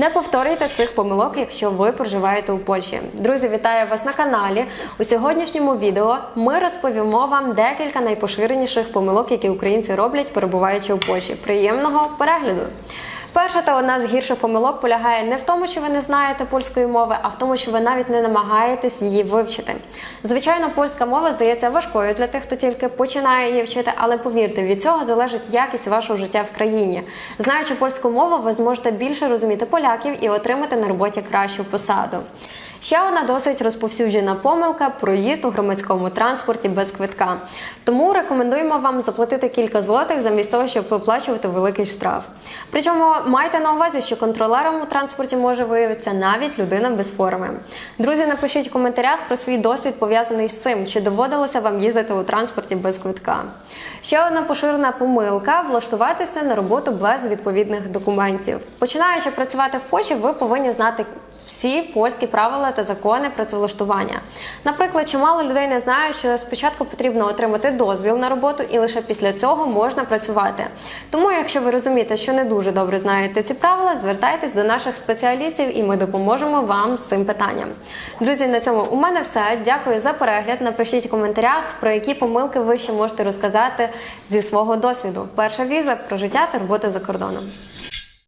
Не повторюйте цих помилок, якщо ви проживаєте у Польщі. Друзі, вітаю вас на каналі. У сьогоднішньому відео ми розповімо вам декілька найпоширеніших помилок, які українці роблять, перебуваючи у Польщі. Приємного перегляду! Перша та одна з гірших помилок полягає не в тому, що ви не знаєте польської мови, а в тому, що ви навіть не намагаєтесь її вивчити. Звичайно, польська мова здається важкою для тих, хто тільки починає її вчити, але повірте, від цього залежить якість вашого життя в країні. Знаючи польську мову, ви зможете більше розуміти поляків і отримати на роботі кращу посаду. Ще одна досить розповсюджена помилка проїзд у громадському транспорті без квитка. Тому рекомендуємо вам заплатити кілька злотих замість того, щоб виплачувати великий штраф. Причому майте на увазі, що контролером у транспорті може виявитися навіть людина без форми. Друзі, напишіть в коментарях про свій досвід пов'язаний з цим, чи доводилося вам їздити у транспорті без квитка. Ще одна поширена помилка влаштуватися на роботу без відповідних документів. Починаючи працювати в Польщі, ви повинні знати всі польські правила та закони працевлаштування. Наприклад, чимало людей не знають, що спочатку потрібно отримати дозвіл на роботу, і лише після цього можна працювати. Тому, якщо ви розумієте, що не дуже добре знаєте ці правила, звертайтесь до наших спеціалістів, і ми допоможемо вам з цим питанням. Друзі, на цьому у мене все. Дякую за перегляд. Напишіть в коментарях, про які помилки ви ще можете розказати зі свого досвіду. Перша віза про життя та роботу за кордоном.